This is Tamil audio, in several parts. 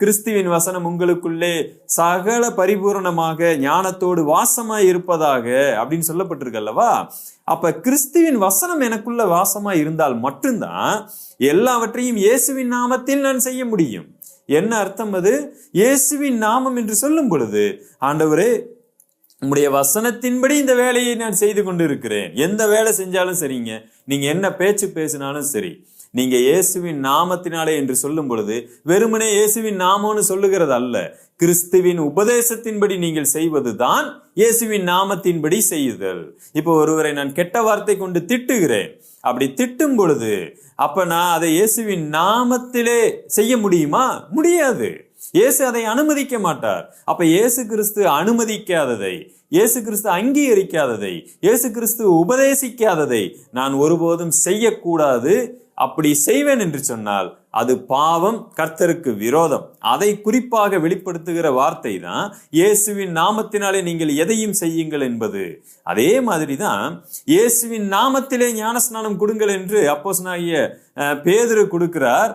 கிறிஸ்துவின் வசனம் உங்களுக்குள்ளே சகல பரிபூரணமாக ஞானத்தோடு வாசமாய் இருப்பதாக அப்படின்னு சொல்லப்பட்டிருக்கல்லவா? அப்ப கிறிஸ்துவின் வசனம் எனக்குள்ள வாசமாய் இருந்தால் மட்டும்தான் எல்லாவற்றையும் இயேசுவின் நாமத்தில் நான் செய்ய முடியும். என்ன அர்த்தம் அது? இயேசுவின் நாமம் என்று சொல்லும் பொழுது ஆண்டவரே உங்களுடைய வசனத்தின்படி இந்த வேலையை நான் செய்து கொண்டு இருக்கிறேன் எந்த வேலை செஞ்சாலும் சரிங்க. நீங்க என்ன பேச்சு பேசினாலும் சரி. நீங்க இயேசுவின் நாமத்தினாலே என்று சொல்லும் பொழுது வெறுமனே இயேசுவின் நாமம்னு சொல்லுகிறது அல்ல. கிறிஸ்துவின் உபதேசத்தின்படி நீங்கள் செய்வதுதான் இயேசுவின் நாமத்தின்படி செய்யுதல் இப்போ ஒருவரை நான் கெட்ட வார்த்தை கொண்டு திட்டுகிறேன். அப்படி திட்டும் பொழுது அப்ப நான் அதை இயேசுவின் நாமத்திலே செய்ய முடியுமா? முடியாது. இயேசு அதை அனுமதிக்க மாட்டார். அப்ப இயேசு கிறிஸ்து அனுமதிக்காததை இயேசு கிறிஸ்து அங்கீகரிக்காததை இயேசு கிறிஸ்து உபதேசிக்காததை நான் ஒருபோதும் செய்யக்கூடாது அப்படி செய்வேன் என்று சொன்னால் அது பாவம் கர்த்தருக்கு விரோதம். அதை குறிப்பாக வெளிப்படுத்துகிற வார்த்தை தான் இயேசுவின் நாமத்தினாலே நீங்கள் எதையும் செய்யுங்கள் என்பது. அதே மாதிரி தான் இயேசுவின் நாமத்திலே ஞானஸ்நானம் கொடுங்கள் என்று அப்போஸ்தலனாகிய பேதரு கொடுக்கிறார்.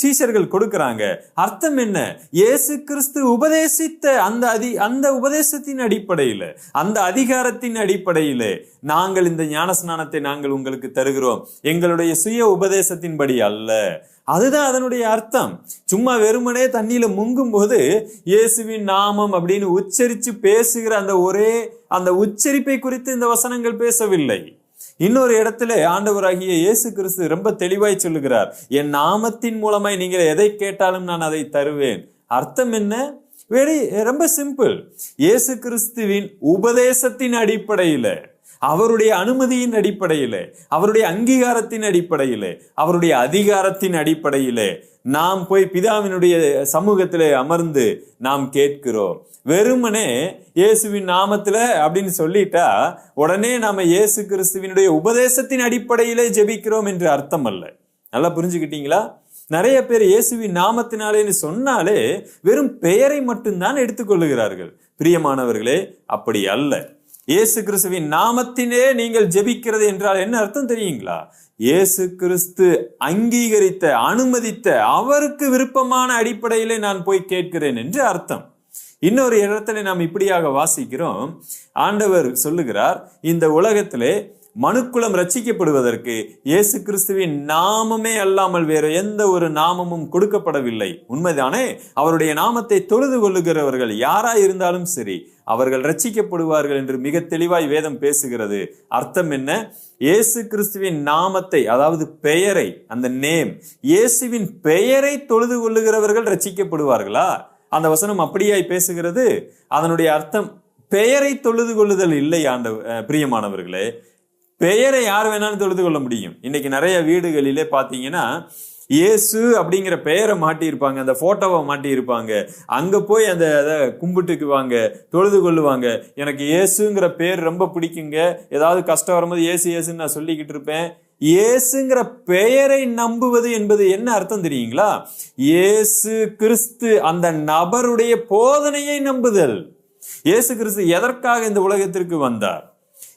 சீசர்கள் கொடுக்கிறாங்க. அர்த்தம் என்ன? இயேசு கிறிஸ்து உபதேசித்த அந்த அதி அந்த உபதேசத்தின் அடிப்படையில் அந்த அதிகாரத்தின் அடிப்படையில் நாங்கள் இந்த ஞானஸ்நானத்தை நாங்கள் உங்களுக்கு தருகிறோம். எங்களுடைய சுய உப உபதேசத்தின்படி அல்ல. அதுதான் அதனுடைய அர்த்தம். சும்மா வெறுமனே தண்ணியில முங்கும் போது இயேசுவின் நாமம் அப்படின்னு உச்சரிச்சு பேசுகிற அந்த ஒரே அந்த உச்சரிப்பை குறித்து இந்த வசனங்கள் பேசவில்லை. இன்னொரு இடத்துல ஆண்டவராகிய இயேசு கிறிஸ்து ரொம்ப தெளிவாய் சொல்லுகிறார். என் நாமத்தின் மூலமாய் நீங்கள் எதை கேட்டாலும் நான் அதை தருவேன். அர்த்தம் என்ன? வெரி ரொம்ப சிம்பிள் இயேசு கிறிஸ்துவின் உபதேசத்தின் அடிப்படையில. அவருடைய அனுமதியின் அடிப்படையில் அவருடைய அங்கீகாரத்தின் அடிப்படையில் அவருடைய அதிகாரத்தின் அடிப்படையில் நாம் போய் பிதாவினுடைய சமூகத்தில் அமர்ந்து நாம் கேட்கிறோம். வெறுமனே இயேசுவின் நாமத்தில் அப்படின்னு சொல்லிட்டா உடனே நாம இயேசு கிறிஸ்துவினுடைய உபதேசத்தின் அடிப்படையிலே ஜெபிக்கிறோம் என்று அர்த்தம் அல்ல நல்லா புரிஞ்சுக்கிட்டீங்களா? நிறைய பேர் இயேசுவின் நாமத்தினாலேன்னு சொன்னாலே வெறும் பெயரை மட்டும்தான் எடுத்துக்கொள்ளுகிறார்கள். பிரியமானவர்களே அப்படி அல்ல. இயேசு கிறிஸ்துவின் நாமத்தினே நீங்கள் ஜெபிக்கிறது என்றால் என்ன அர்த்தம் தெரியுங்களா? இயேசு கிறிஸ்து அங்கீகரித்த அனுமதித்த அவருக்கு விருப்பமான அடிப்படையிலே நான் போய் கேட்கிறேன் என்று அர்த்தம். இன்னொரு இடத்துல நாம் இப்படியாக வாசிக்கிறோம். ஆண்டவர் சொல்லுகிறார் இந்த உலகத்திலே மனுக்குலம் ரட்சிக்கப்படுவதற்கு இயேசு கிறிஸ்துவின் நாமமே அல்லாமல் வேறு எந்த ஒரு நாமமும் கொடுக்கப்படவில்லை. உண்மைதானே? அவருடைய நாமத்தை தொழுது கொள்ளுகிறவர்கள் யாரா இருந்தாலும் சரி அவர்கள் ரட்சிக்கப்படுவார்கள் என்று மிக தெளிவாய் வேதம் பேசுகிறது. அர்த்தம் என்ன? இயேசு கிறிஸ்துவின் நாமத்தை அதாவது பெயரை அந்த நேம் இயேசுவின் பெயரை தொழுது கொள்ளுகிறவர்கள் ரட்சிக்கப்படுவார்களா அந்த வசனம் அப்படியாய் பேசுகிறது. அதனுடைய அர்த்தம் பெயரை தொழுது கொள்ளுதல் இல்லை ஆண்ட பிரியமானவர்களே. பெயரை யார் வேணாலும் தொழுது கொள்ள முடியும். இன்னைக்கு நிறைய வீடுகளிலே பார்த்தீங்கன்னா இயேசு அப்படிங்கிற பெயரை மாட்டியிருப்பாங்க அந்த போட்டோவை மாட்டியிருப்பாங்க. அங்கே போய் அந்த அதை கும்பிட்டுக்குவாங்க தொழுது கொள்ளுவாங்க. எனக்கு இயேசுங்கிற பேர் ரொம்ப பிடிக்குங்க. ஏதாவது கஷ்டம் வரும்போது ஏசு ஏசுன்னு நான் சொல்லிக்கிட்டு இருப்பேன். இயேசுங்கிற பெயரை நம்புவது என்பது என்ன அர்த்தம் தெரியுங்களா? இயேசு கிறிஸ்து அந்த நபருடைய போதனையை நம்புதல். இயேசு கிறிஸ்து எதற்காக இந்த உலகத்திற்கு வந்தார்?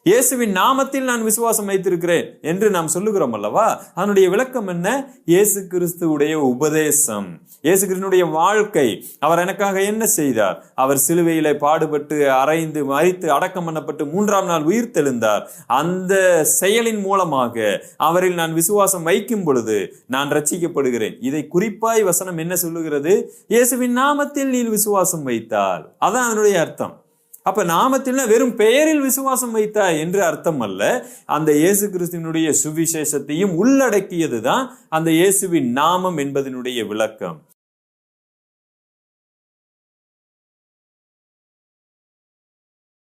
இயேசுவின் நாமத்தில் நான் விசுவாசம் வைத்திருக்கிறேன் என்று நாம் சொல்லுகிறோம் அல்லவா? அதனுடைய விளக்கம் என்ன? இயேசு கிறிஸ்துவுடைய உபதேசம். இயேசு கிறிஸ்துடைய வாழ்க்கை. அவர் எனக்காக என்ன செய்தார்? அவர் சிலுவையிலே பாடுபட்டு அரைந்து மறித்து அடக்கம் பண்ணப்பட்டு மூன்றாம் நாள் உயிர் தெழுந்தார். அந்த செயலின் மூலமாக அவரில் நான் விசுவாசம் வைக்கும் பொழுது நான் ரட்சிக்கப்படுகிறேன் இதை குறிப்பாய் வசனம் என்ன சொல்லுகிறது? இயேசுவின் நாமத்தில் நீ விசுவாசம் வைத்தால். அதான் அதனுடைய அர்த்தம். அப்ப நாமத்தில்னா வெறும் பெயரில் விசுவாசம் வைத்தாய் என்று அர்த்தம் அல்ல அந்த இயேசு கிறிஸ்துவனுடைய சுவிசேஷத்தையும் உள்ளடக்கியதுதான் அந்த இயேசுவின் நாமம் என்பதனுடைய விளக்கம்.